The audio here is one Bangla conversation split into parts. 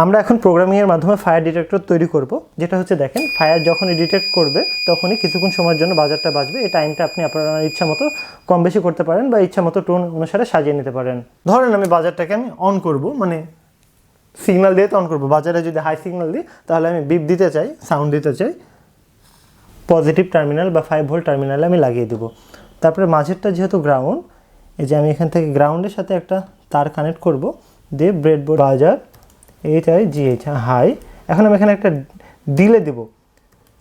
আমরা এখন প্রোগ্রামিংয়ের মাধ্যমে ফায়ার ডিটেক্টর তৈরি করব, যেটা হচ্ছে দেখেন ফায়ার যখনই ডিটেক্ট করবে, তখনই কিছুক্ষণ সময়ের জন্য বাজারটা বাজবে। এই টাইমটা আপনি আপনার ইচ্ছা মতো কম বেশি করতে পারেন বা ইচ্ছা মতো টোন অনুসারে সাজিয়ে নিতে পারেন। ধরেন আমি বাজারটাকে আমি অন করব মানে সিগন্যাল দিয়ে তো অন করব। বাজারে যদি হাই সিগন্যাল দিই, তাহলে আমি বিপ দিতে চাই সাউন্ড দিতে চাই পজিটিভ টার্মিনাল বা ফাইভ ভোল্ট টার্মিনালে আমি লাগিয়ে দেবো। তারপরে মাঝেরটা যেহেতু গ্রাউন্ড এই যে আমি এখান থেকে গ্রাউন্ডের সাথে একটা তার কানেক্ট করব, দিয়ে breadboard buzzer H I G H high এখন আমি এখানে একটা দিলে দেব।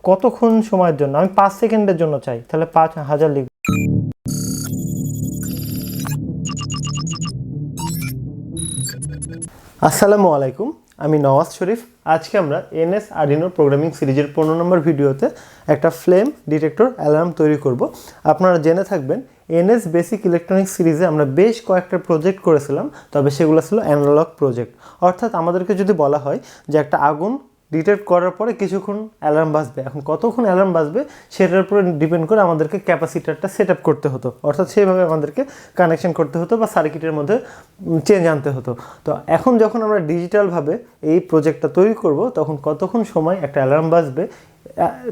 কতক্ষণ সময়ের জন্য? আমি পাঁচ সেকেন্ডের জন্য চাই। তাহলে পাঁচ হাজার লিখব। আসসালামু আলাইকুম, আমি নওয়াজ শরীফ। আজকে আমরা এনএস আর্ডিনো প্রোগ্রামিং সিরিজের পনেরো নম্বর ভিডিওতে একটা ফ্লেম ডিটেক্টর অ্যালার্ম তৈরি করব। আপনারা জেনে থাকবেন এনএস বেসিক ইলেকট্রনিক সিরিজে আমরা বেশ কয়েকটা প্রজেক্ট করেছিলাম, তবে সেগুলো ছিল অ্যানালগ প্রজেক্ট। অর্থাৎ আমাদেরকে যদি বলা হয় যে একটা আগুন ডিটেক্ট করার পরে কিছুক্ষণ অ্যালার্ম বাজবে। এখন কতক্ষণ অ্যালার্ম বাজবে সেটার উপরে ডিপেন্ড করে আমাদেরকে ক্যাপাসিটারটা সেট আপ করতে হতো। অর্থাৎ সেইভাবে আমাদেরকে কানেকশন করতে হতো বা সার্কিটের মধ্যে চেঞ্জ আনতে হতো। তো এখন যখন আমরা ডিজিটালভাবে এই প্রজেক্টটা তৈরি করব, তখন কতক্ষণ সময় একটা অ্যালার্ম বাজবে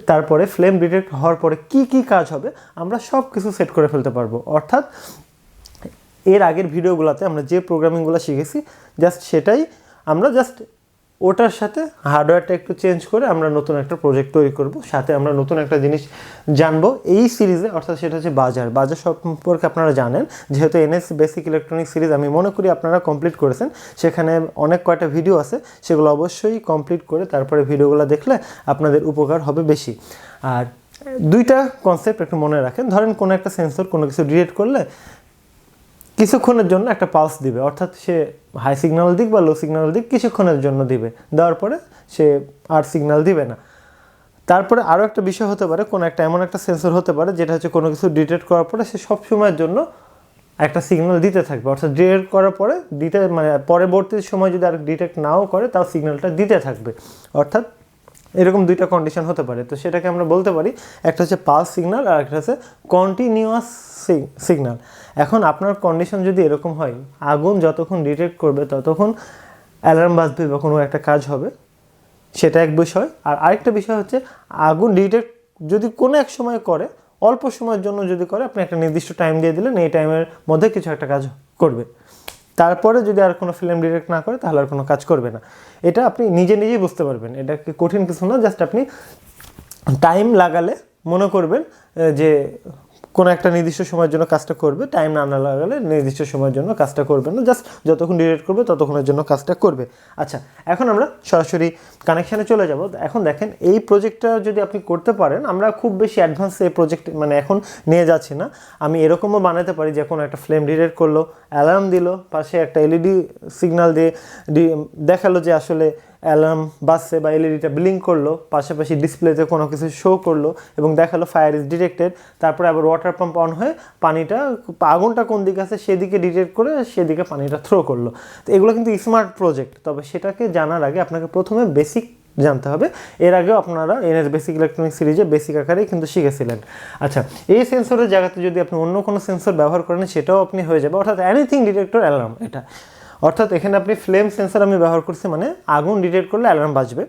তারপরে ফ্লেম ডিটেক্ট হওয়ার পরে কি কি কাজ হবে, আমরা সব কিছু সেট করে ফেলতে পারব। অর্থাৎ এর আগের ভিডিওগুলোতে আমরা যে প্রোগ্রামিংগুলো শিখেছি জাস্ট সেটাই আমরা জাস্ট ওটার সাথে হার্ডওয়্যারটা একটু চেঞ্জ করে আমরা নতুন একটা প্রজেক্ট তৈরি করব, সাথে আমরা নতুন একটা জিনিস জানব। এই সিরিজে অর্থাৎ সেটা হচ্ছে বাজার বাজার সম্পর্কে আপনারা জানেন, যেহেতু এনএস বেসিক ইলেকট্রনিক সিরিজ আমি মনে করি আপনারা কমপ্লিট করেছেন, সেখানে অনেক কয়টা ভিডিও আছে, সেগুলো অবশ্যই কমপ্লিট করে তারপরে ভিডিওগুলো দেখলে আপনাদের উপকার হবে বেশি। আর দুইটা কনসেপ্ট একটু মনে রাখেন, ধরেন কোনো একটা সেন্সর কোনো কিছু ডিলেট করলে কিছুক্ষণের জন্য একটা পালস দিবে। অর্থাৎ সে হাই সিগন্যাল দিক বা লো সিগন্যাল দিক কিছুক্ষণের জন্য দিবে। দেওয়ার পরে সে আর সিগন্যাল দিবে না। তারপরে আরও একটা বিষয় হতে পারে, কোনো একটা এমন একটা সেন্সর হতে পারে, যেটা হচ্ছে কোনো কিছু ডিটেক্ট করার পরে সে সব সময়ের জন্য একটা সিগন্যাল দিতে থাকবে। অর্থাৎ ডিটেক্ট করার পরে দিতে মানে পরবর্তী সময় যদি আর ডিটেক্ট নাও করে তাও সিগন্যালটা দিতে থাকবে। অর্থাৎ এরকম দুইটা কন্ডিশন হতে পারে। তো সেটাকে আমরা বলতে পারি, একটা হচ্ছে পালস সিগনাল আর একটা হচ্ছে কন্টিনিউয়াস সিগনাল এখন আপনার কন্ডিশন যদি এরকম হয়, আগুন যতক্ষণ ডিটেক্ট করবে ততক্ষণ অ্যালার্ম বাজবে বা কোনো একটা কাজ হবে, সেটা এক বিষয়। আর আরেকটা বিষয় হচ্ছে, আগুন ডিটেক্ট যদি কোনো এক সময় করে, অল্প সময়ের জন্য যদি করে, আপনি একটা নির্দিষ্ট টাইম দিয়ে দিলেন, এই টাইমের মধ্যে কিছু একটা কাজ করবে। তারপরে যদি আর কোনো ফিল্ম ডিরেক্ট না করে, তাহলে আর কোনো কাজ করবে না। এটা আপনি নিজে নিজেই বুঝতে পারবেন। এটা কঠিন কিছু না জাস্ট আপনি টাইম লাগালে মনে করবেন যে কোনো একটা নির্দিষ্ট সময়ের জন্য কাজটা করবে টাইম না না লাগালে নির্দিষ্ট সময়ের জন্য কাজটা করবে না জাস্ট যতক্ষণ ডিলেট করবে ততক্ষণের জন্য কাজটা করবে। আচ্ছা এখন আমরা সরাসরি কানেকশানে চলে যাব। এখন দেখেন, এই প্রজেক্টটা যদি আপনি করতে পারেন, আমরা খুব বেশি অ্যাডভান্স এই প্রজেক্ট মানে এখন নিয়ে যাচ্ছি না। আমি এরকমও বানাতে পারি যে কোনো একটা ফ্লেম ডিলেট করল অ্যালার্ম দিল, পাশে একটা এলইডি সিগন্যাল দিয়ে দেখাল যে আসলে অ্যালার্ম বাজছে বা এলইডিটা ব্লিঙ্ক করল, পাশাপাশি ডিসপ্লেতে কোনো কিছু শো করল এবং দেখাল ফায়ার ইজ ডিটেক্টেড তারপরে আবার ওয়াটার পাম্প অন হয়ে পানিটা, আগুনটা কোন দিকে আছে সেদিকে ডিটেক্ট করে সেদিকে পানিটা থ্রো করল। তো এগুলো কিন্তু স্মার্ট প্রজেক্ট তবে সেটাকে জানার আগে আপনাকে প্রথমে বেসিক জানতে হবে। এর আগেও আপনারা এনএস বেসিক ইলেকট্রনিক সিরিজে বেসিক আকারেই কিন্তু শিখেছিলেন। আচ্ছা এই সেন্সরের জায়গাতে যদি আপনি অন্য কোনো সেন্সর ব্যবহার করেন, সেটাও আপনি হয়ে যাবে। অর্থাৎ এনিথিং ডিটেক্টর অ্যালার্ম এটা। অর্থাৎ এখানে আপনি ফ্লেম সেন্সর আমি ব্যবহার করছি মানে আগুন ডিটেক্ট করলে অ্যালার্ম বাজবে।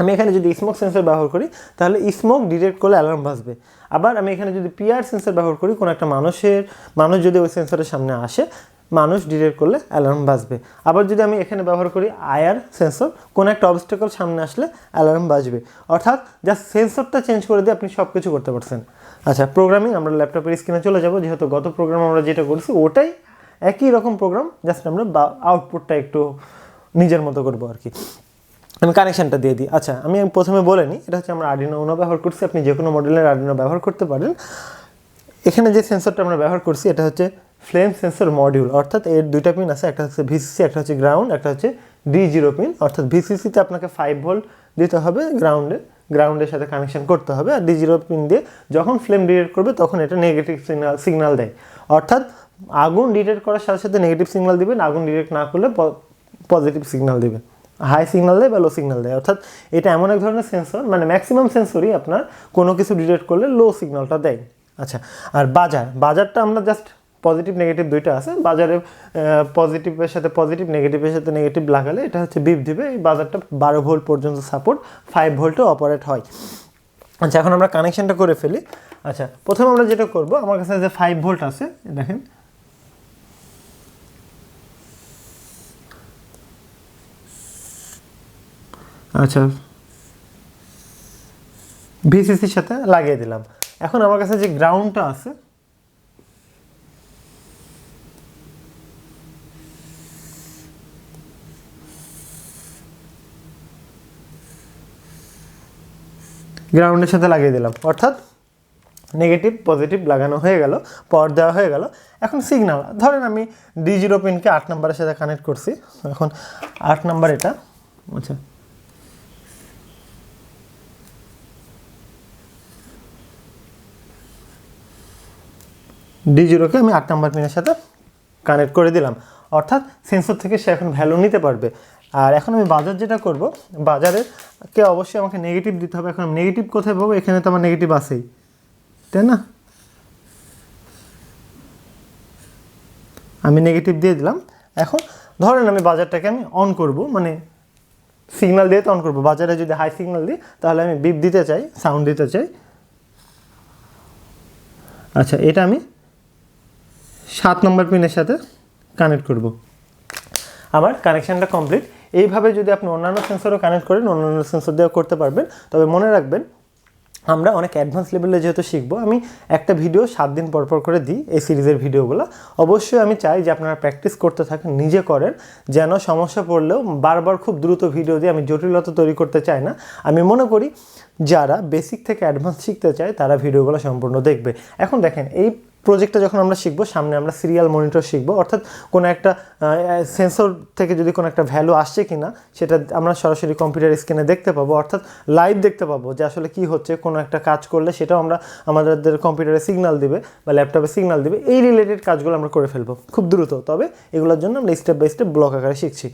আমি এখানে যদি স্মোক সেন্সর ব্যবহার করি, তাহলে স্মোক ডিটেক্ট করলে অ্যালার্ম বাজবে। আবার আমি এখানে যদি পিআর সেন্সর ব্যবহার করি, কোনো একটা মানুষের, মানুষ যদি ওই সেন্সরের সামনে আসে, মানুষ ডিটেক্ট করলে অ্যালার্ম বাজবে। আবার যদি আমি এখানে ব্যবহার করি আয়ার সেন্সর কোনো একটা অবস্টেকল সামনে আসলে অ্যালার্ম বাজবে। অর্থাৎ জাস্ট সেন্সরটা চেঞ্জ করে দিয়ে আপনি সব কিছু করতে পারছেন। আচ্ছা প্রোগ্রামিং আমরা ল্যাপটপের স্ক্রিনে চলে যাব। যেহেতু গত প্রোগ্রাম আমরা যেটা করছি, ওটাই একই রকম প্রোগ্রাম জাস্ট আমরা আউটপুটটা একটু নিজের মতো করব আর কি। আমি কানেকশানটা দিয়ে দিই। আচ্ছা আমি প্রথমে বলে নিই, এটা হচ্ছে আমরা আর্ডিনো উনো ব্যবহার করছি। আপনি যে কোনো মডেলের আর্ডিনো ব্যবহার করতে পারেন। এখানে যে সেন্সরটা আমরা ব্যবহার করছি, এটা হচ্ছে ফ্লেম সেন্সর মডিউল অর্থাৎ এর দুইটা পিন আছে, একটা হচ্ছে ভিসিসি একটা হচ্ছে গ্রাউন্ড একটা হচ্ছে ডি জিরো পিন অর্থাৎ ভিসিসিতে আপনাকে ফাইভ ভোল্ট দিতে হবে গ্রাউন্ডে গ্রাউন্ডের সাথে কানেকশন করতে হবে। আর ডি জিরো পিন দিয়ে যখন ফ্লেম ডিটেক্ট করবে, তখন এটা নেগেটিভ সিগনাল সিগনাল দেয়। অর্থাৎ আগুন ডিটেক্ট করার সাথে সাথে নেগেটিভ সিগনাল দিবেন, আগুন ডিটেক্ট না করলে পজিটিভ সিগনাল দিবে হাই সিগনাল দেয় বা লো সিগনাল দেয়। অর্থাৎ এটা এমন এক ধরনের সেন্সর মানে ম্যাক্সিমাম সেন্সরই আপনার কোনো কিছু ডিটেক্ট করলে লো সিগনালটা দেয়। আচ্ছা আর বাজার। বাজারটা আমরা জাস্ট পজিটিভ নেগেটিভ দুইটা আছে। বাজারে পজিটিভের সাথে পজিটিভ নেগেটিভের সাথে নেগেটিভ লাগালে এটা হচ্ছে বিপ দিবে। এই বাজারটা বারো ভোল্ট পর্যন্ত সাপোর্ট ফাইভ ভোল্টও অপারেট হয়। আচ্ছা এখন আমরা কানেকশানটা করে ফেলি। আচ্ছা প্রথমে আমরা যেটা করব, আমার কাছে যে ফাইভ ভোল্ট আছে, দেখেন। আচ্ছা। ভিসিসির সাথে লাগিয়ে দিলাম। এখন আমার কাছে যে গ্রাউন্ডটা আছে গ্রাউন্ডের সাথে লাগিয়ে দিলাম। অর্থাৎ নেগেটিভ পজিটিভ লাগানো হয়ে গেল পাওয়ার দেওয়া হয়ে গেল। এখন সিগনাল ধরেন আমি ডি জিরো পিনকে আট নাম্বারের সাথে কানেক্ট করছি। এখন আট নাম্বার এটা আচ্ছা। ডি জিরোকে আমি আট নাম্বার পিনের সাথে কানেক্ট করে দিলাম। অর্থাৎ সেন্সর থেকে সে এখন ভ্যালু নিতে পারবে। আর এখন আমি বাজার যেটা করব, বাজারের কে অবশ্যই আমাকে নেগেটিভ দিতে হবে। এখন নেগেটিভ কোথায় পাবো? এখানে তো আমার নেগেটিভ আছেই। তাই না? আমি নেগেটিভ দিয়ে দিলাম। এখন ধরেন আমি বাজারটাকে আমি অন করব মানে সিগনাল দিয়ে তো অন করব। বাজারে যদি হাই সিগনাল দিই, তাহলে আমি বিপ দিতে চাই সাউন্ড দিতে চাই। আচ্ছা এটা আমি সাত নম্বর পিনের সাথে কানেক্ট করব। আমার কানেকশানটা কমপ্লিট এইভাবে যদি আপনি অন্যান্য সেন্সরও কানেক্ট করেন, অন্যান্য সেন্সর দিয়েও করতে পারবেন। তবে মনে রাখবেন, আমরা অনেক অ্যাডভান্স লেভেলে যেহেতু শিখব, আমি একটা ভিডিও সাত দিন পর পর করে দিই এই সিরিজের ভিডিওগুলো অবশ্যই আমি চাই যে আপনারা প্র্যাকটিস করতে থাকেন, নিজে করেন, যেন সমস্যা পড়লেও বারবার খুব দ্রুত ভিডিও দিয়ে আমি জটিলতা তৈরি করতে চাই না। আমি মনে করি, যারা বেসিক থেকে অ্যাডভান্স শিখতে চায়, তারা ভিডিওগুলো সম্পূর্ণ দেখবে। এখন দেখেন, এই প্রজেক্টটা যখন আমরা শিখব, সামনে আমরা সিরিয়াল মনিটর শিখব। অর্থাৎ কোনো একটা সেন্সর থেকে যদি কোনো একটা ভ্যালু আসছে কি না সেটা আমরা সরাসরি কম্পিউটার স্ক্রিনে দেখতে পাবো। অর্থাৎ লাইভ দেখতে পাবো যে আসলে কি হচ্ছে, কোনো একটা কাজ করলে সেটাও আমরা আমাদের কম্পিউটারে সিগনাল দিবে বা ল্যাপটপে সিগনাল দিবে। এই রিলেটেড কাজগুলো আমরা করে ফেলব খুব দ্রুত। তবে এগুলোর জন্য আমরা স্টেপ বাই স্টেপ ব্লক আকারে শিখছি।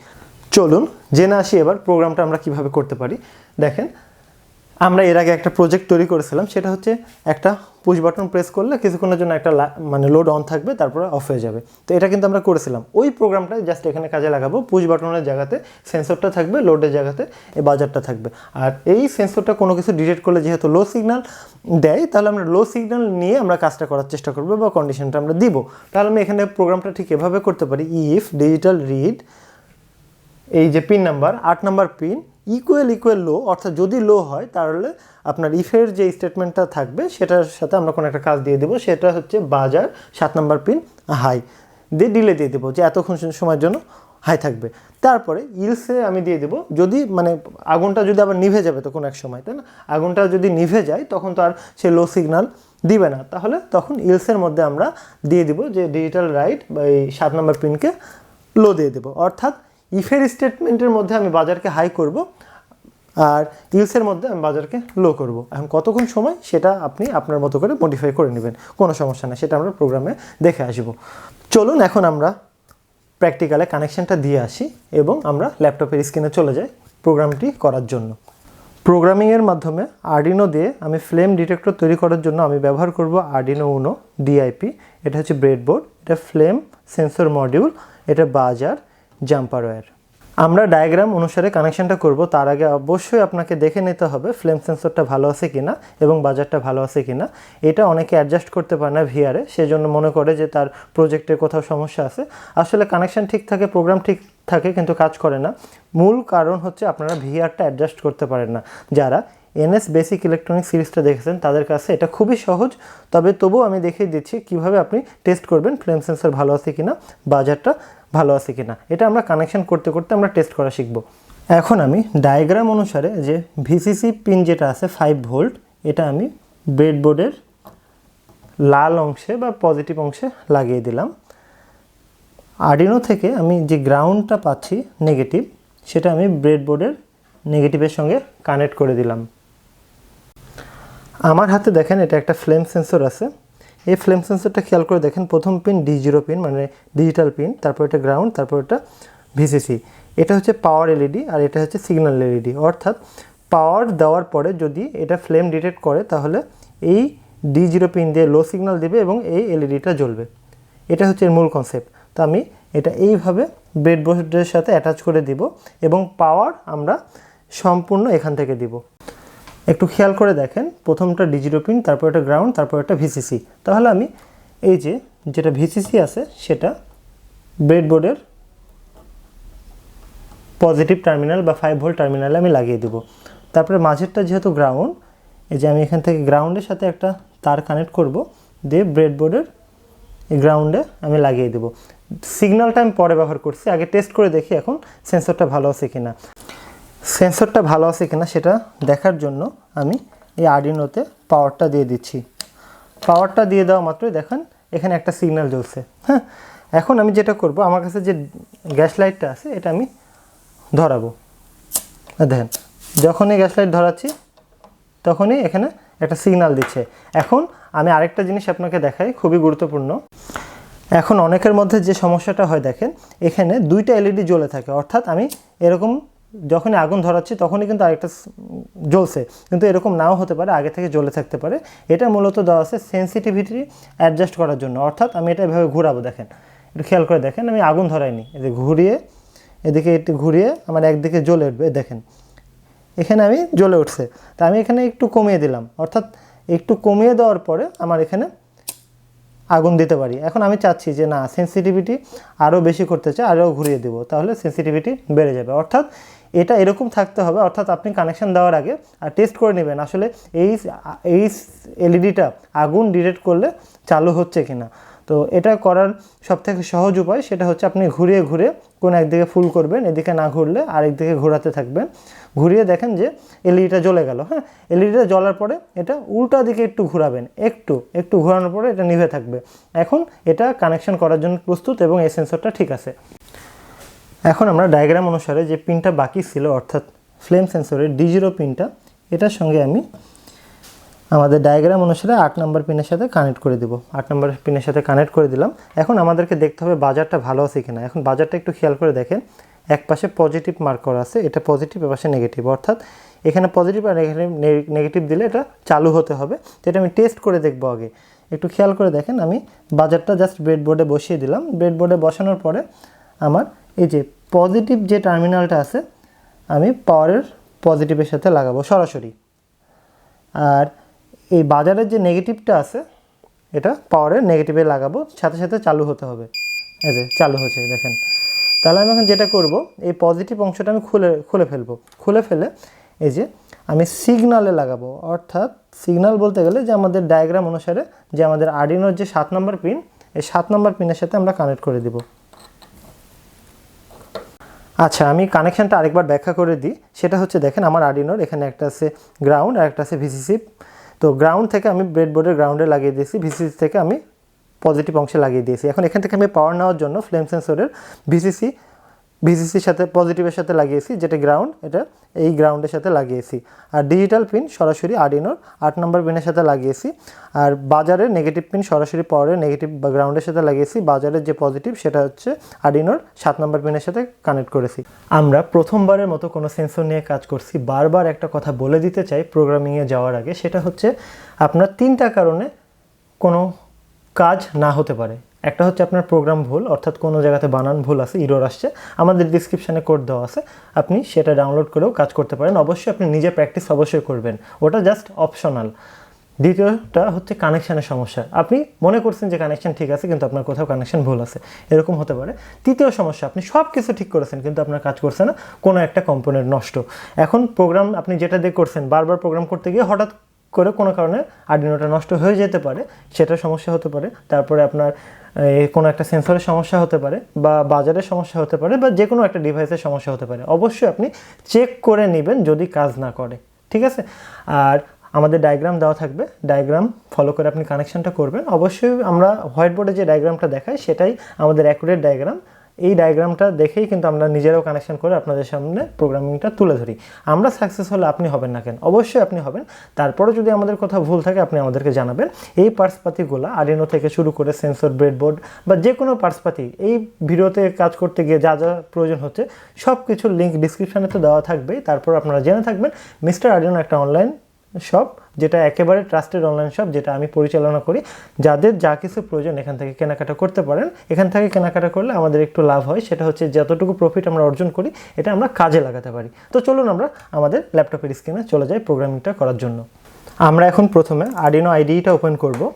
চলুন জেনে আসি এবার প্রোগ্রামটা আমরা কীভাবে করতে পারি। দেখেন আমরা এর আগে একটা প্রজেক্ট তৈরি করেছিলাম, সেটা হচ্ছে একটা পুশ বাটন প্রেস করলে কিছুক্ষণের জন্য একটা মানে লোড অন থাকবে, তারপরে অফ হয়ে যাবে। তো এটা কিন্তু আমরা করেছিলাম। ওই প্রোগ্রামটা জাস্ট এখানে কাজে লাগাবো পুশ বাটনের জায়গাতে সেন্সরটা থাকবে লোডের জায়গাতে এই বাজারটা থাকবে। আর এই সেন্সরটা কোনো কিছু ডিটেক্ট করলে যেহেতু লো সিগন্যাল দেয়, তাহলে আমরা লো সিগন্যাল নিয়ে আমরা কাজটা করার চেষ্টা করব বা কন্ডিশনটা আমরা দিব। তাহলে আমি এখানে প্রোগ্রামটা ঠিক এভাবে করতে পারি। ইফ ডিজিটাল রিড এই যে পিন নাম্বার আট number pin equal equal low অর্থাৎ যদি লো হয়, তাহলে আপনার ইফের যে স্টেটমেন্টটা থাকবে, সেটার সাথে আমরা কোনো একটা কাজ দিয়ে দেবো, সেটা হচ্ছে বাজার সাত নম্বর পিন হাই দিয়ে ডিলে দিয়ে দেবো যে এতক্ষণ সময়ের জন্য হাই থাকবে। তারপরে ইলসে আমি দিয়ে দেবো, যদি মানে আগুনটা যদি আবার নিভে যাবে তো কোনো এক সময়, তাই না? আগুনটা যদি নিভে যায়, তখন তো আর সে লো সিগনাল দিবে না। তাহলে তখন ইলসের মধ্যে আমরা দিয়ে দিব যে ডিজিটাল রাইট বা এই সাত নম্বর পিনকে লো দিয়ে দেবো। অর্থাৎ ইফের স্টেটমেন্টের মধ্যে আমি বাজারকে হাই করব, আর ইলসের মধ্যে আমি বাজারকে লো করব। এখন কতক্ষণ সময়? সেটা আপনি আপনার মতো করে মডিফাই করে নেবেন। কোনো সমস্যা নেই, সেটা আমরা প্রোগ্রামে দেখে আসব। চলুন এখন আমরা প্র্যাকটিক্যালে কানেকশানটা দিয়ে আসি এবং আমরা ল্যাপটপের স্ক্রিনে চলে যাই প্রোগ্রামটি করার জন্য। প্রোগ্রামিংয়ের মাধ্যমে আর্ডিনো দিয়ে আমি ফ্লেম ডিটেক্টর তৈরি করার জন্য আমি ব্যবহার করব আর্ডিনো উনো ডিআইপি এটা হচ্ছে ব্রেডবোর্ড এটা ফ্লেম সেন্সর মডিউল এটা বাজার জাম্পার ওয়্যার। আমরা ডায়াগ্রাম অনুসারে কানেকশনটা করব, তার আগে অবশ্যই আপনাকে দেখে নিতে হবে ফ্লেম সেন্সরটা ভালো আছে কিনা এবং বাজারটা ভালো আছে কিনা। এটা অনেকে অ্যাডজাস্ট করতে পারে না ভিআরে সেজন্য মনে করে যে তার প্রজেক্টে কোথাও সমস্যা আছে। আসলে কানেকশন ঠিক থাকে প্রোগ্রাম ঠিক থাকে, কিন্তু কাজ করে না। মূল কারণ হচ্ছে আপনারা ভিআরটা অ্যাডজাস্ট করতে পারেন না। যারা এনএস বেসিক ইলেকট্রনিক সিরিজটা দেখেছেন, তাদের কাছে এটা খুবই সহজ। তবে তবুও আমি দেখিয়ে দিচ্ছি কীভাবে আপনি টেস্ট করবেন ফ্লেম সেন্সর ভালো আছে কিনা, বাজারটা ভালো আছে কি না এটা আমরা কানেকশন করতে করতে আমরা টেস্ট করা শিখব। এখন আমি ডায়াগ্রাম অনুসারে যে ভিসিসি পিন যেটা আছে ফাইভ ভোল্ট এটা আমি ব্রেডবোর্ডের লাল অংশে বা পজিটিভ অংশে লাগিয়ে দিলাম। আর্ডিনো থেকে আমি যে গ্রাউন্ডটা পাচ্ছি নেগেটিভ সেটা আমি ব্রেডবোর্ডের নেগেটিভের সঙ্গে কানেক্ট করে দিলাম। আমার হাতে দেখেন এটা একটা ফ্লেম সেন্সর আছে। এই ফ্লেম সেন্সরটা খেয়াল করে দেখেন, প্রথম পিন ডি জিরো পিন মানে ডিজিটাল পিন তারপর এটা গ্রাউন্ড তারপর এটা ভিসিসি এটা হচ্ছে পাওয়ার এলইডি আর এটা হচ্ছে সিগন্যাল এলইডি অর্থাৎ পাওয়ার দেওয়ার পরে যদি এটা ফ্লেম ডিটেক্ট করে, তাহলে এই ডি জিরো পিন দিয়ে লো সিগন্যাল দেবে এবং এই এলইডিটা জ্বলবে। এটা হচ্ছে এর মূল কনসেপ্ট তো আমি এটা এইভাবে ব্রেডবোর্ডের সাথে অ্যাটাচ করে দিব এবং পাওয়ার আমরা সম্পূর্ণ এখান থেকে দিব। একটু খেয়াল করে দেখেন। প্রথমটা ডিজিটো পিন তারপর একটা গ্রাউন্ড তারপর একটা ভিসিসি তাহলে আমি এই যে যেটা ভিসিসি আছে, সেটা ব্রেডবোর্ডের পজিটিভ টার্মিনাল বা ফাইভ ভোল্ট টার্মিনালে আমি লাগিয়ে দেবো। তারপরে মাঝেরটা যেহেতু গ্রাউন্ড এই যে আমি এখান থেকে গ্রাউন্ডের সাথে একটা তার কানেক্ট করব, দিয়ে ব্রেডবোর্ডের গ্রাউন্ডে আমি লাগিয়ে দেবো। সিগন্যালটা আমি পরে ব্যবহার করছি, আগে টেস্ট করে দেখি এখন সেন্সরটা ভালো আছে কিনা। সেন্সরটা ভালো আছে কিনা সেটা দেখার জন্য আমি এই আর্ডিনোতে পাওয়ারটা দিয়ে দিচ্ছি। পাওয়ারটা দিয়ে দেওয়া মাত্রই দেখেন, এখানে একটা সিগন্যাল জ্বলছে। হ্যাঁ এখন আমি যেটা করব, আমার কাছে যে গ্যাস লাইটটা আছে, এটা আমি ধরাবো। দেখেন, যখনই গ্যাস লাইট ধরাচ্ছি, তখনই এখানে একটা সিগন্যাল দিচ্ছে। এখন আমি আরেকটা জিনিস আপনাকে দেখাই, খুবই গুরুত্বপূর্ণ। এখন অনেকের মধ্যে যে সমস্যাটা হয়, দেখেন, এখানে দুইটা এলইডি জ্বলে থাকে। অর্থাৎ আমি এরকম যখনই আগুন ধরাচ্ছি, তখনই কিন্তু আরেকটা জ্বলছে। কিন্তু এরকম নাও হতে পারে, আগে থেকে জ্বলে থাকতে পারে। এটা মূলত দেওয়া আছে সেন্সিটিভিটি অ্যাডজাস্ট করার জন্য। অর্থাৎ আমি এটা এভাবে ঘুরাবো, দেখেন। একটু খেয়াল করে দেখেন, আমি আগুন ধরাইনি। এই যে ঘুরিয়ে, এদিকে একটু ঘুরিয়ে, আমার একদিকে জ্বলে উঠবে দেখেন। এখানে আমি জ্বলে উঠছে। তা আমি এখানে একটু কমিয়ে দিলাম। অর্থাৎ একটু কমিয়ে দেওয়ার পরে আমার এখানে আগুন দিতে পারি। এখন আমি চাচ্ছি যে না সেন্সিটিভিটি আরও বেশি করতে চাই আরও ঘুরিয়ে দেবো, তাহলে সেন্সিটিভিটি বেড়ে যাবে। অর্থাৎ এটা এরকম থাকতে হবে, অর্থাৎ আপনি কানেকশন দেওয়ার আগে আর টেস্ট করে নেবেন আসলে এই এই এলইডিটা আগুন ডিটেক্ট করলে চালু হচ্ছে কিনা। তো এটা করার সবথেকে সহজ উপায় সেটা হচ্ছে আপনি ঘুরিয়ে ঘুরে কোন একদিকে ফুল করবেন, এদিকে না ঘুরলে আরেকদিকে ঘোরাতে থাকবেন। ঘুরিয়ে দেখেন যে এলইডিটা জ্বলে গেল হ্যাঁ? এলইডিটা জ্বলার পরে এটা উল্টা দিকে একটু ঘোরাবেন, একটু একটু ঘোরানোর পরে এটা নিভে থাকবে। এখন এটা কানেকশন করার জন্য প্রস্তুত এবং এই সেন্সরটা ঠিক আছে। এখন আমরা ডায়াগ্রাম অনুসারে যে পিনটা বাকি ছিল, অর্থাৎ ফ্লেম সেন্সরের ডি জিরো পিনটা এটার সঙ্গে আমি আমাদের ডায়াগ্রাম অনুসারে আট নম্বর পিনের সাথে কানেক্ট করে দেবো। আট নম্বর পিনের সাথে কানেক্ট করে দিলাম। এখন আমাদেরকে দেখতে হবে বাজারটা ভালো আছে কিনা। এখন বাজারটা একটু খেয়াল করে দেখেন। এক পাশে পজিটিভ মার্ক করা আছে, এটা পজিটিভ পাশে নেগেটিভ অর্থাৎ এখানে পজিটিভ আর এখানে নেগেটিভ দিলে এটা চালু হতে হবে। তো এটা আমি টেস্ট করে দেখব আগে। একটু খেয়াল করে দেখেন, আমি বাজারটা জাস্ট ব্রেডবোর্ডে বসিয়ে দিলাম। ব্রেডবোর্ডে বসানোর পরে আমার এই যে পজিটিভ যে টার্মিনালটা আছে, আমি পাওয়ারের পজিটিভের সাথে লাগাবো সরাসরি। আর এই বাজারের যে নেগেটিভটা আছে, এটা পাওয়ারের নেগেটিভে লাগাবো, সাথে সাথে চালু হতে হবে। এই যে চালু হচ্ছে, দেখেন। তাহলে আমি এখন যেটা করব, এই পজিটিভ অংশটা আমি খুলে খুলে ফেলব। খুলে ফেলে এই যে আমি সিগনালে লাগাবো, অর্থাৎ সিগনাল বলতে গেলে যে আমাদের ডায়াগ্রাম অনুসারে যে আমাদের আর্ডিনোর যে সাত নম্বর পিন এই সাত নম্বর পিনের সাথে আমরা কানেক্ট করে দিব। আচ্ছা আমি কানেকশানটা আরেকবার ব্যাখ্যা করে দিই। সেটা হচ্ছে, দেখেন, আমার আর্ডিনোর এখানে একটা আছে গ্রাউন্ড আর একটা আছে ভিসিসি তো গ্রাউন্ড থেকে আমি ব্রেডবোর্ডের গ্রাউন্ডে লাগিয়ে দিয়েছি ভিসিসি থেকে আমি পজিটিভ অংশে লাগিয়ে দিয়েছি। এখন এখান থেকে আমি পাওয়ার নেওয়ার জন্য ফ্লেম সেন্সরের ভিসিসি ভিসিসির সাথে পজিটিভের সাথে লাগিয়েছি, যেটা গ্রাউন্ড এটা এই গ্রাউন্ডের সাথে লাগিয়েছি। আর ডিজিটাল পিন সরাসরি আর্ডিনোর আট নম্বর পিনের সাথে লাগিয়েছি। আর বাজারের নেগেটিভ পিন সরাসরি পাওয়ারের নেগেটিভ গ্রাউন্ডের সাথে লাগিয়েছি। বাজারের যে পজিটিভ সেটা হচ্ছে আর্ডিনোর সাত নম্বর পিনের সাথে কানেক্ট করেছি। আমরা প্রথমবারের মতো কোনো সেন্সর নিয়ে কাজ করছি। বারবার একটা কথা বলে দিতে চাই প্রোগ্রামিংয়ে যাওয়ার আগে। সেটা হচ্ছে আপনার তিনটা কারণে কোনো কাজ না হতে পারে। একটা হচ্ছে আপনার প্রোগ্রাম ভুল, অর্থাৎ কোনো জায়গাতে বানান ভুল আছে ইরোর আসছে, আমাদের ডিসক্রিপশানে কোড দেওয়া আছে, আপনি সেটা ডাউনলোড করেও কাজ করতে পারেন, অবশ্যই আপনি নিজে প্র্যাকটিস অবশ্যই করবেন, ওটা জাস্ট অপশনাল দ্বিতীয়টা হচ্ছে কানেকশানের সমস্যা, আপনি মনে করছেন যে কানেকশন ঠিক আছে, কিন্তু আপনার কোথাও কানেকশন ভুল আছে, এরকম হতে পারে। তৃতীয় সমস্যা, আপনি সব কিছু ঠিক করেছেন, কিন্তু আপনার কাজ করছে না, কোনো একটা কম্পোনেন্ট নষ্ট। এখন প্রোগ্রাম আপনি যেটা দিয়ে করছেন, বারবার প্রোগ্রাম করতে গিয়ে হঠাৎ করে কোনো কারণে আর্ডিনোটা নষ্ট হয়ে যেতে পারে, সেটা সমস্যা হতে পারে, তারপরে আপনার কোনো একটা সেন্সরের সমস্যা হতে পারে বা বাজারের সমস্যা হতে পারে বা যে কোনো একটা ডিভাইসের সমস্যা হতে পারে। অবশ্যই আপনি চেক করে নেবেন যদি কাজ না করে, ঠিক আছে? আর আমাদের ডায়াগ্রাম দেওয়া থাকবে। ডায়াগ্রাম ফলো করে আপনি কানেকশানটা করবেন। অবশ্যই আমরা হোয়াইট বোর্ডে যে ডায়াগ্রামটা দেখাই, সেটাই আমাদের অ্যাকুরেট ডায়াগ্রাম এই ডায়াগ্রামটা দেখেই কিন্তু আমরা নিজেরাও কানেকশন করে আপনাদের সামনে প্রোগ্রামিংটা তুলে ধরি। আমরা সাকসেস হলে আপনি হবেন না কেন? অবশ্যই আপনি হবেন। তারপরে যদি আমাদের কোথাও ভুল থাকে, আপনি আমাদেরকে জানাবেন। এই পার্টসপাতিগুলো আডিনো থেকে শুরু করে সেন্সর ব্রেডবোর্ড বা যে কোনো পার্সপাতি এই ভিডিওতে কাজ করতে গিয়ে যা যা প্রয়োজন হচ্ছে সব কিছুর লিঙ্ক ডিসক্রিপশানে তো দেওয়া থাকবেই। তারপর আপনারা জেনে থাকবেন মিস্টার আডিনো একটা অনলাইন শপ যেটা একেবারে ট্রাস্টেড অনলাইন শপ যেটা আমি পরিচালনা করি। যাদের যা কিছু প্রয়োজন এখান থেকে কেনাকাটা করতে পারেন। এখান থেকে কেনাকাটা করলে আমাদের একটু লাভ হয়। সেটা হচ্ছে যতটুকু প্রফিট আমরা অর্জন করি, এটা আমরা কাজে লাগাতে পারি। তো চলুন আমরা আমাদের ল্যাপটপের স্ক্রিনে চলে যাই প্রোগ্রামিংটা করার জন্য। আমরা এখন প্রথমে আডিনো আইডিটা ওপেন করব।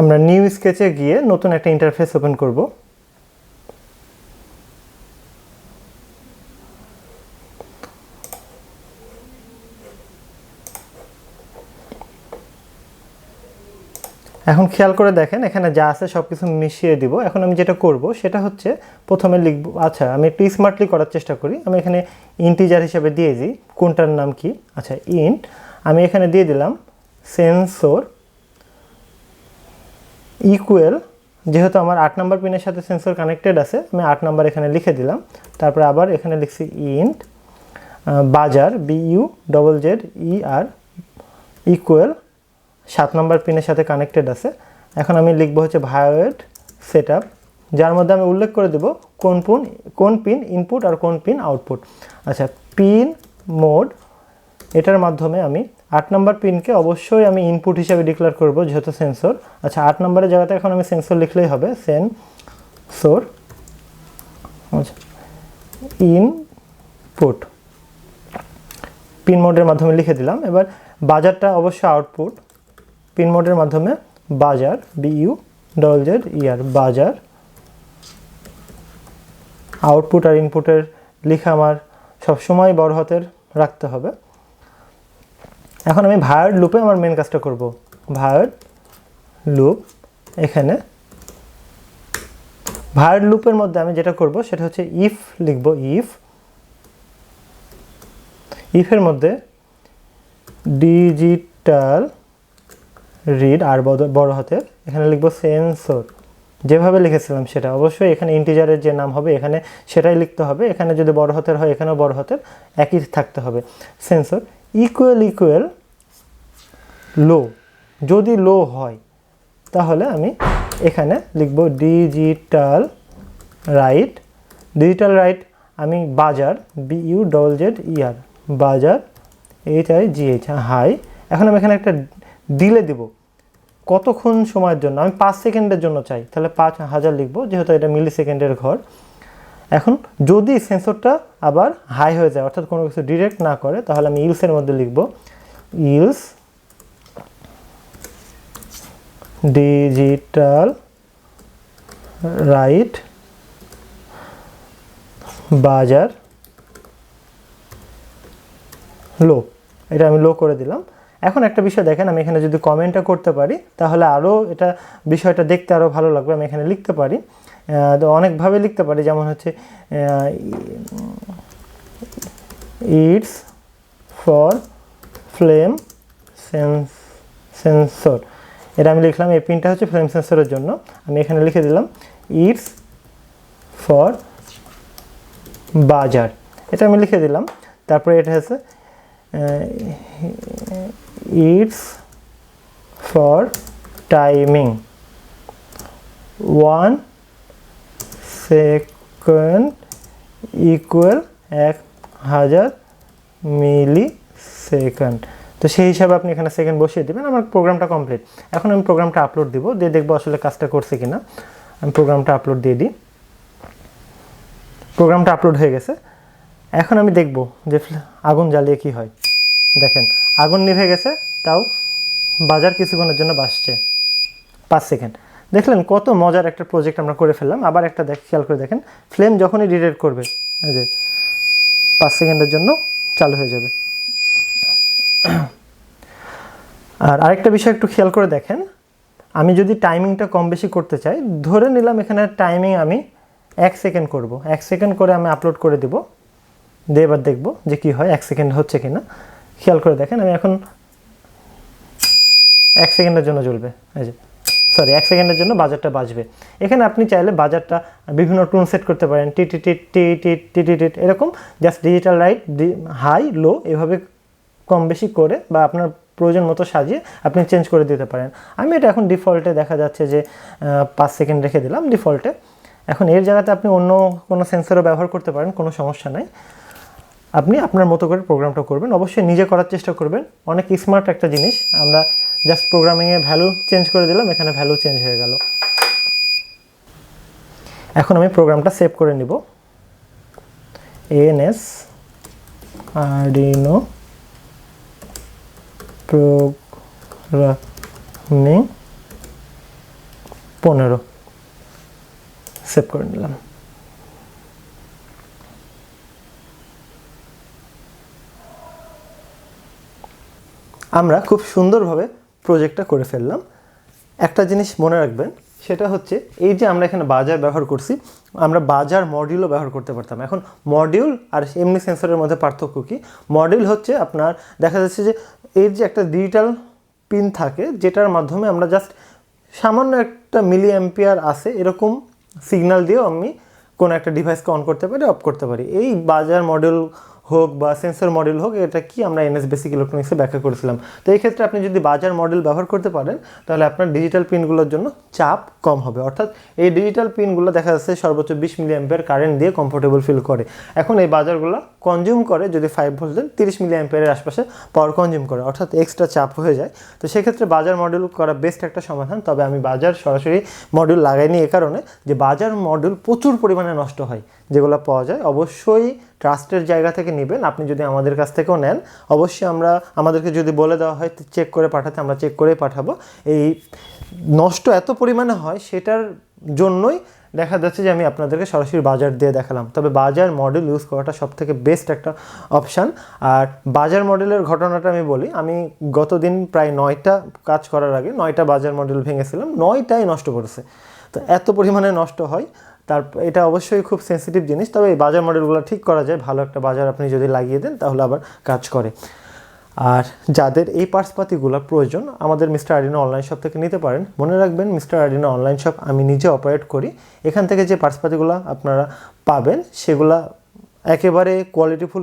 আমরা নিউ স্কেচে গিয়ে নতুন একটা ইন্টারফেস ওপেন করব। এখন খেয়াল করে দেখেন, এখানে যা আছে সব কিছু মিশিয়ে দিব। এখন আমি যেটা করব, সেটা হচ্ছে প্রথমে লিখব আচ্ছা আমি একটু স্মার্টলি করার চেষ্টা করি। আমি এখানে ইন্টিজার হিসাবে দিয়ে দিই। কোনটার নাম কি? আচ্ছা ইন্ট আমি এখানে দিয়ে দিলাম সেন্সর ইকুয়াল যেহেতু আমার আট নাম্বার পিনের সাথে সেন্সর কানেক্টেড আছে, আমি আট নাম্বার এখানে লিখে দিলাম। তারপরে আবার এখানে লিখছি int buzzer B U double Z E R equal সাত নম্বর পিনের সাথে কানেক্টেড আছে। এখন আমি লিখব হচ্ছে ভায়োয়েট সেট যার মধ্যে আমি উল্লেখ করে দেব কোন পিন কোন পিন ইনপুট আর কোন পিন আউটপুট আচ্ছা পিন মোড এটার মাধ্যমে আমি আট নম্বর পিনকে অবশ্যই আমি ইনপুট হিসাবে ডিক্লেয়ার করব, যেহেতু সেন্সর আচ্ছা আট নম্বরের জায়গাতে এখন আমি সেন্সর লিখলেই হবে সেন্সর আচ্ছা ইনপুট পিন মোডের মাধ্যমে লিখে দিলাম। এবার বাজারটা অবশ্যই আউটপুট পিন মোডের মাধ্যমে বাজার বিইউ ডবল জেড ইয়ার বাজার। আউটপুট আর ইনপুটের লেখা আমার সবসময় বড় হাতের রাখতে হবে। এখন আমি ভায়ার্ড লুপে আমার মেন কাজটা করব। ভায়ার্ড লুপ এখানে। ভায়ার্ড লুপের মধ্যে আমি যেটা করব সেটা হচ্ছে ইফ লিখব ইফ ইফের মধ্যে ডিজিটাল রিড আর বড় হাতের এখানে লিখব সেন্সর যেভাবে লিখেছিলাম সেটা। অবশ্যই এখানে ইন্টিজারের যে নাম হবে এখানে সেটাই লিখতে হবে। এখানে যদি বড় হাতের হয়, এখানেও বড় হাতের একই থাকতে হবে। সেন্সর ইকুয়াল ইকুয়াল লো যদি লো হয়, তাহলে আমি এখানে লিখব ডিজিটাল রাইট ডিজিটাল রাইট আমি buzzer B U double Z E R buzzer H I G H high এখন আমি এখানে একটা দিলে দিব। কতক্ষণ সময়ের জন্য? আমি পাঁচ সেকেন্ডের জন্য চাই। তাহলে পাঁচ হাজার লিখব, যেহেতু এটা মিলি সেকেন্ডের ঘর। এখন যদি সেন্সরটা আবার হাই হয়ে যায়, অর্থাৎ কোনো কিছু ডিরেক্ট না করে, তাহলে আমি ইলসের মধ্যে লিখব। ইলস ডিজিটাল রাইট বাজার লো এটা আমি লো করে দিলাম। এখন একটা বিষয় দেখেন, আমি এখানে যদি কমেন্টটা করতে পারি, তাহলে আরও এটা বিষয়টা দেখতে আরও ভালো লাগবে, আমি এখানে লিখতে পারি। তো অনেকভাবে লিখতে পারি, যেমন হচ্ছে it's for flame sense sensor এটা আমি লিখলাম, এই পিনটা হচ্ছে ফ্লেম সেন্সরের জন্য। আমি এখানে লিখে দিলাম ইটস ফর বাজার। এটা আমি লিখে দিলাম, তারপরে এটা হচ্ছে it's for timing one second equal এক হাজার মিলি সেকেন্ড তো সেই হিসাবে আপনি এখানে সেকেন্ড বসিয়ে দেবেন, আমার প্রোগ্রামটা কমপ্লিট এখন আমি প্রোগ্রামটা আপলোড দিব, দিয়ে দেখব আসলে কাজটা করছে কিনা। আমি প্রোগ্রামটা আপলোড দিয়ে দিই। প্রোগ্রামটা আপলোড হয়ে গেছে। এখন আমি দেখব যে আগুন জ্বালিয়ে কি হয়। দেখেন আগুন নিভে গেছে, তাও বাজার কিছুক্ষণের জন্য বাসছে। পাঁচ সেকেন্ড। দেখলেন কত মজার একটা প্রজেক্ট আমরা করে ফেললাম। আবার একটা দেখ, খেয়াল করে দেখেন ফ্লেম যখনই ডিটেক্ট করবে, এই যে পাঁচ সেকেন্ডের জন্য চালু হয়ে যাবে। আর আরেকটা বিষয় একটু খেয়াল করে দেখেন, আমি যদি টাইমিংটা কম বেশি করতে চাই, ধরে নিলাম এখানে টাইমিং আমি এক সেকেন্ড করব। এক সেকেন্ড করে আমি আপলোড করে দেব। দিয়ে এবার দেখব যে কি হয়, এক সেকেন্ড হচ্ছে কি না খেয়াল করে দেখেন, আমি এখন এক সেকেন্ডের জন্য জ্বলবে। এই যে সরি এক সেকেন্ডের জন্য বাজারটা বাজবে। এখানে আপনি চাইলে বাজারটা বিভিন্ন টুন সেট করতে পারেন, টি T T T T T T T, এরকম just digital write high low এভাবে কম বেশি করে বা আপনার প্রয়োজন মতো সাজিয়ে আপনি চেঞ্জ করে দিতে পারেন। আমি এটা এখন ডিফল্টে দেখা যাচ্ছে যে পাঁচ সেকেন্ড রেখে দিলাম ডিফল্টে এখন এর জায়গাতে আপনি অন্য কোনো সেন্সরও ব্যবহার করতে পারেন, কোনো সমস্যা নাই। আপনি আপনার মতো করে প্রোগ্রামটা করবেন। অবশ্যই নিজে করার চেষ্টা করবেন। অনেক স্মার্ট একটা জিনিস। আমরা জাস্ট প্রোগ্রামিংয়ে ভ্যালু চেঞ্জ করে দিলাম, এখানে ভ্যালু চেঞ্জ হয়ে গেল। এখন আমি প্রোগ্রামটা সেভ করে নিব। এনএস আরডিনো প্রোগ্রামিং পনেরো। সেভ করে নিলাম। আমরা খুব সুন্দরভাবে প্রজেক্টটা করে ফেললাম। একটা জিনিস মনে রাখবেন, সেটা হচ্ছে এই যে আমরা এখানে বাজার ব্যবহার করছি, আমরা বাজার মডিউলও ব্যবহার করতে পারতাম। এখন মডিউল আর এমনি সেন্সরের মধ্যে পার্থক্য কি? মডিউল হচ্ছে আপনার দেখা যাচ্ছে যে এর যে একটা ডিজিটাল পিন থাকে, যেটার মাধ্যমে আমরা জাস্ট সামান্য একটা মিলি অ্যাম্পিয়ার আছে, এরকম সিগন্যাল দিয়েও আমি কোনো একটা ডিভাইসকে অন করতে পারি অফ করতে পারি। এই বাজার মডেল হোক বা সেন্সর মডেল হোক, এটা কি আমরা এনএস বেসিক ইলেকট্রনিক্সে ব্যাখ্যা করেছিলাম। তো এই ক্ষেত্রে আপনি যদি বাজার মডেল ব্যবহার করতে পারেন, তাহলে আপনার ডিজিটাল পিনগুলোর জন্য চাপ কম হবে। অর্থাৎ এই ডিজিটাল পিনগুলো দেখা যাচ্ছে সর্বোচ্চ বিশ মিলি অ্যাম্পিয়ার কারেন্ট দিয়ে কমফোর্টেবল ফিল করে। এখন এই বাজারগুলো কনজিউম করে যদি ফাইভ ভোল্ট দেন, তিরিশ মিলি অ্যাম্পিয়ারের আশপাশে পাওয়ার কনজিউম করে, অর্থাৎ এক্সট্রা চাপ হয়ে যায়। তো সেক্ষেত্রে বাজার মডেল করা বেস্ট একটা সমাধান। তবে আমি বাজার সরাসরি মডিউল লাগাইনি এ কারণে, যে বাজার মডিউল প্রচুর পরিমাণে নষ্ট হয়, যেগুলো পাওয়া যায়। অবশ্যই ট্রাস্টের জায়গা থেকে নেবেন, আপনি যদি আমাদের কাছ থেকেও নেন, অবশ্যই আমরা, আমাদেরকে যদি বলে দেওয়া হয়, চেক করে পাঠাতে, আমরা চেক করেই পাঠাবো। এই নষ্ট এত পরিমাণে হয়, সেটার জন্যই দেখা যাচ্ছে যে আমি আপনাদেরকে সরাসরি বাজার দিয়ে দেখালাম। তবে বাজার মডেল ইউজ করাটা সব থেকে বেস্ট একটা অপশান আর বাজার মডেলের ঘটনাটা আমি বলি, আমি গতদিন প্রায় নয়টা কাজ করার আগে নয়টা বাজার মডেল ভেঙেছিলাম, নয়টাই নষ্ট করেছে। তো এত পরিমাণে নষ্ট হয় তার, এটা অবশ্যই খুব সেন্সিটিভ জিনিস, তবে এই বাজার মডেলগুলো ঠিক করা যায়। ভালো একটা বাজার আপনি যদি লাগিয়ে দেন, তাহলে আবার কাজ করে। আর যাদের এই পার্টসপাতিগুলো প্রয়োজন, আমাদের মিস্টার আডিনো অনলাইন শপ থেকে নিতে পারেন। মনে রাখবেন, মিস্টার আডিনো অনলাইন শপ আমি নিজে অপারেট করি। এখান থেকে যে পার্টসপাতিগুলো আপনারা পাবেন, সেগুলা একেবারে কোয়ালিটিফুল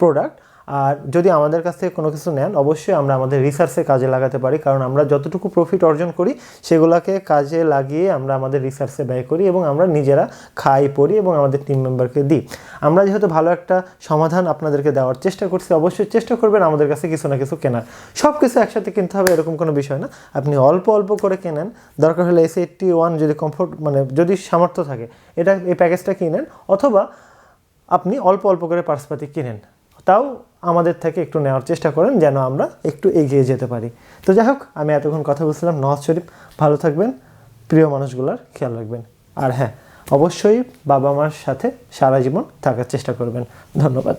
প্রোডাক্ট আর যদি আমাদের কাছ থেকে কোনো কিছু নেন, অবশ্যই আমরা আমাদের রিসার্চে কাজে লাগাতে পারি। কারণ আমরা যতটুকু প্রফিট অর্জন করি, সেগুলোকে কাজে লাগিয়ে আমরা আমাদের রিসার্চে ব্যয় করি এবং আমরা নিজেরা খাই, পড়ি এবং আমাদের টিম মেম্বারকে দিই। আমরা যেহেতু ভালো একটা সমাধান আপনাদেরকে দেওয়ার চেষ্টা করছি, অবশ্যই চেষ্টা করবেন আমাদের কাছে কিছু না কিছু কেনার। সব কিছু একসাথে কিনতে হবে এরকম কোনো বিষয় না। আপনি অল্প অল্প করে কেনেন, দরকার হলে এস এইটটি ওয়ান যদি কমফোর্ট মানে যদি সামর্থ্য থাকে, এটা, এই প্যাকেজটা কিনেন অথবা আপনি অল্প অল্প করে পার্সপাতি কিনেন। তাও আমাদের থেকে একটু নেওয়ার চেষ্টা করেন যেন আমরা একটু এগিয়ে যেতে পারি। তো যাই হোক, আমি এতক্ষণ কথা বলছিলাম নওয়াজ শরীফ। ভালো থাকবেন, প্রিয় মানুষগুলোর খেয়াল রাখবেন। আর হ্যাঁ অবশ্যই বাবা মার সাথে সারা জীবন থাকার চেষ্টা করবেন। ধন্যবাদ।